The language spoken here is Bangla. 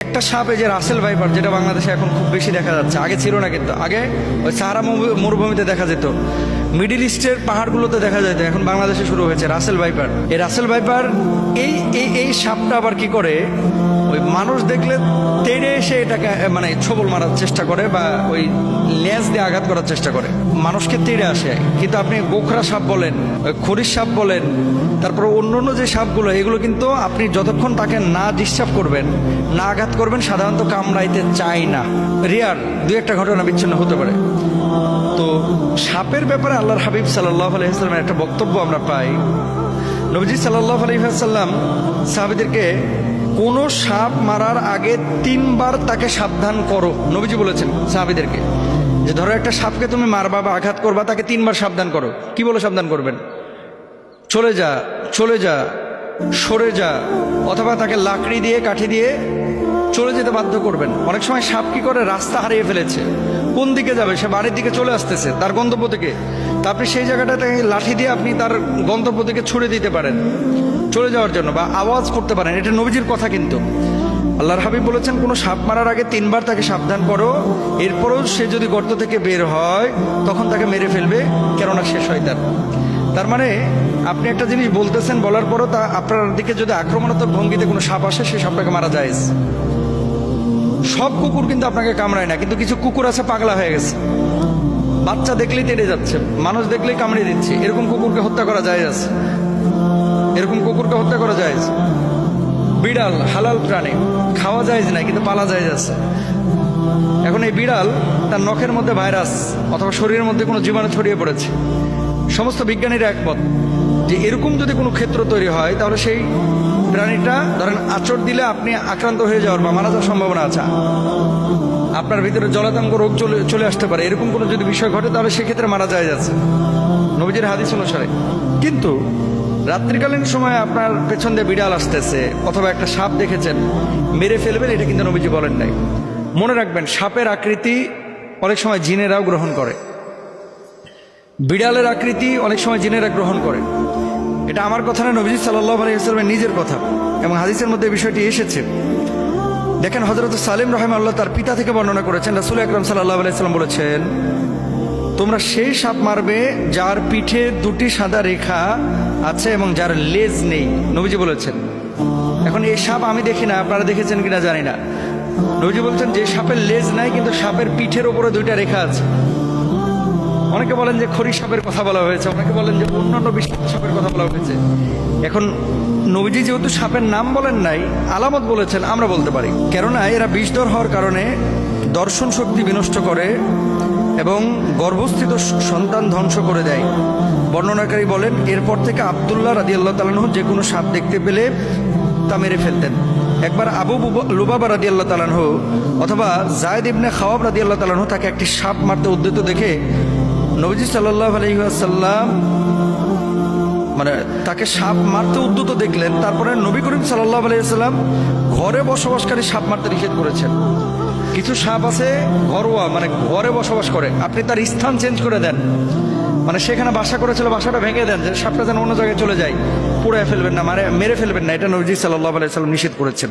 একটা সাপ এই যে রাসেল ভাইপার, যেটা বাংলাদেশে এখন খুব বেশি দেখা যাচ্ছে। আগে ছিল না কিন্তু, আগে ওই সাহারা মরু- মরুভূমিতে দেখা যেত। মিডিল ইস্টের পাহাড়গুলোতে দেখা যেত এখন বাংলাদেশে শুরু হয়েছে রাসেল ভাইপার। এই রাসেল ভাইপার এই এই সাপটা আবার কি করে? ওই মানুষ দেখলে তেড়ে এসে এটাকে মানে ছবল মারার চেষ্টা করে বা ওই লেজ দিয়ে আঘাত করার চেষ্টা করে। মানুষকে তেড়ে আসে। কিন্তু আপনি গোখরা সাপ বলেন খরিশ সাপ বলেন, তারপর অন্য অন্য যে সাপগুলো, এগুলো কিন্তু আপনি যতক্ষণ তাকে না ডিস্টার্ব করবেন, না আঘাত করবেন, সাধারণত কামড়াইতে চায় না। রিয়ার দু একটা ঘটনা বিচ্ছিন্ন হতে পারে। তো সাপের ব্যাপারে আল্লাহর হাবিব সাল্লাহ আলহিহাস্লামের একটা বক্তব্য আমরা পাই। নবীজি সাল্লাহ আলহিহাস্লাম সাহাবিদেরকে কোনো সাপ মারার আগে তিনবার তাকে সাবধান করো। নবীজি বলেছেন সাহাবিদেরকে যে ধরো একটা সাপকে তুমি মারবা বা আঘাত করবা, তাকে তিনবার সাবধান করো। কি বলে সাবধান করবেন? চলে যা চলে যা, সরে যা, অথবা তাকে লাকড়ি দিয়ে, কাঠি দিয়ে চলে যেতে বাধ্য করবেন। অনেক সময় সাপ কি করে? রাস্তা হারিয়ে ফেলেছে। কোন দিকে যাবে? সে বাড়ির দিকে চলে আসতেছে, তার গন্তব্য থেকে। তা আপনি সেই জায়গাটাতে লাঠি দিয়ে আপনি তার গন্তব্য থেকে ছুড়ে দিতে পারেন। চলে যাওয়ার জন্য বা আওয়াজ করতে পারেন, এটা নবীজির কথা কিন্তু। আল্লাহর হাবিব বলেছেন, কোনো সাপ মারার আগে তিনবার তাকে সাবধান করো, এরপরও সে যদি গর্ত থেকে বের হয়, তখন তাকে মেরে ফেলবে, কেননা শেষ হয় তার তার মানে আপনি একটা জিনিস বলতেছেন, বলার পরও তা আপনার দিকে যদি আক্রমণাত্মক ভঙ্গিতে কোনো সাপ আসে সেই সাপটাকে মারা যায় সব কুকুর কিন্তু আপনাকে কামড়ায় না, কিন্তু কিছু কুকুর আছে পাগলা হয়ে গেছে। বাচ্চা দেখলেই তেড়ে যাচ্ছে, মানুষ দেখলেই কামড়ে দিচ্ছে। এরকম কুকুরকে হত্যা করা যায় আছে। এরকম কুকুরকে হত্যা করা যায় বিড়াল, হালাল প্রাণী, খাওয়া যায় না কিন্তু পালা যায় আছে। এখন এই বিড়াল তার নখের মধ্যে ভাইরাস অথবা শরীরের মধ্যে কোনো জীবাণু ছড়িয়ে পড়েছে। সমস্ত বিজ্ঞানীরা একমত। যে এরকম যদি কোনো ক্ষেত্র তৈরি হয়, তাহলে সেই প্রাণীটা ধরেন আচর দিলে আপনি আক্রান্ত হয়ে যাওয়ার বা মারা যাওয়ার সম্ভাবনা আছে। আপনার ভিতরে জলাতঙ্ক রোগ চলে চলে আসতে পারে। এরকম কোনো যদি বিষয় ঘটে, তাহলে সেক্ষেত্রে মারা যায় যাচ্ছে। নবীজির হাদিস অনুসারে। কিন্তু রাত্রিকালীন সময় আপনার পেছন দিয়ে বিড়াল আসতেছে, অথবা একটা সাপ দেখেছেন, মেরে ফেলবেন, এটা কিন্তু নবীজি বলেন নাই। মনে রাখবেন, সাপের আকৃতি অনেক সময় জিনেরাও গ্রহণ করে। বিড়ালের আকৃতি অনেক সময় জিনেরা গ্রহণ করে। এটা আমার কথা না, নবীজি সাল্লাহ আলহিহাস্লামের নিজের কথা। এবং হাদিসের মধ্যে বিষয়টি এসেছে। দেখেন হজরত সালিম রহম আল্লাহ তার পিতা থেকে বর্ণনা করেছেন, রাসুল আকরম সাল্লাহ আলাইসাল্লাম বলেছেন, তোমরা সেই সাপ মারবে যার পিঠে দুটি সাদা রেখা আছে এবং যার লেজ নেই। নবীজি বলেছেন। এখন এই সাপ আমি দেখি না, আপনারা দেখেছেন কিনা জানি না। নবীজি বলছেন, যে সাপের লেজ নাই, কিন্তু সাপের পিঠের উপরে দুইটা রেখা আছে। অনেকে বলেন যে খরি সাপের কথা বলা হয়েছে, অনেকে বলেন যে অন্যান্য বিষাক্ত সাপের কথা বলা হয়েছে। এখন নবীজি যেহেতু সাপের নাম বলেন নাই, আলামত বলেছেন, আমরা বলতে পারি। কেননা এরা বিষধর হওয়ার কারণে দর্শন শক্তি বিনষ্ট করে এবং গর্ভস্থিত সন্তান ধ্বংস করে দেয়। বর্ণনাকারী বলেন, এরপর থেকে আবদুল্লাহ রাজি আল্লাহ তালাহ যে কোনো সাপ দেখতে পেলে তা মেরে ফেলতেন। একবার আবু বুবা- লুবাবা রাদি আল্লাহ তালানহ অথবা জায়দ ইবনে খাওয়াব রাদি আল্লাহ তালানহ তাকে একটি সাপ মারতে উদ্যত দেখে নবীজি সাল্লাহ আলহিহাসাল্লাম মানে তাকে সাপ মারতে উদ্যত দেখলেন, তারপরে নবী করিম সাল্লাহ আলাইসাল্লাম ঘরে বসবাসকারী সাপ মারতে নিষেধ করেছেন। কিছু সাপ আছে ঘরোয়া মানে ঘরে বসবাস করে, আপনি তার স্থান চেঞ্জ করে দেন। মানে সেখানে বাসা করেছিল, বাসাটা ভেঙে দেন, যে সাপটা যেন অন্য জায়গায় চলে যায় পুড়ে ফেলবেন না মানে মেরে ফেলবেন না, এটা নবজি সাল্লাহ আলাইসাল্লাম নিষেধ করেছেন।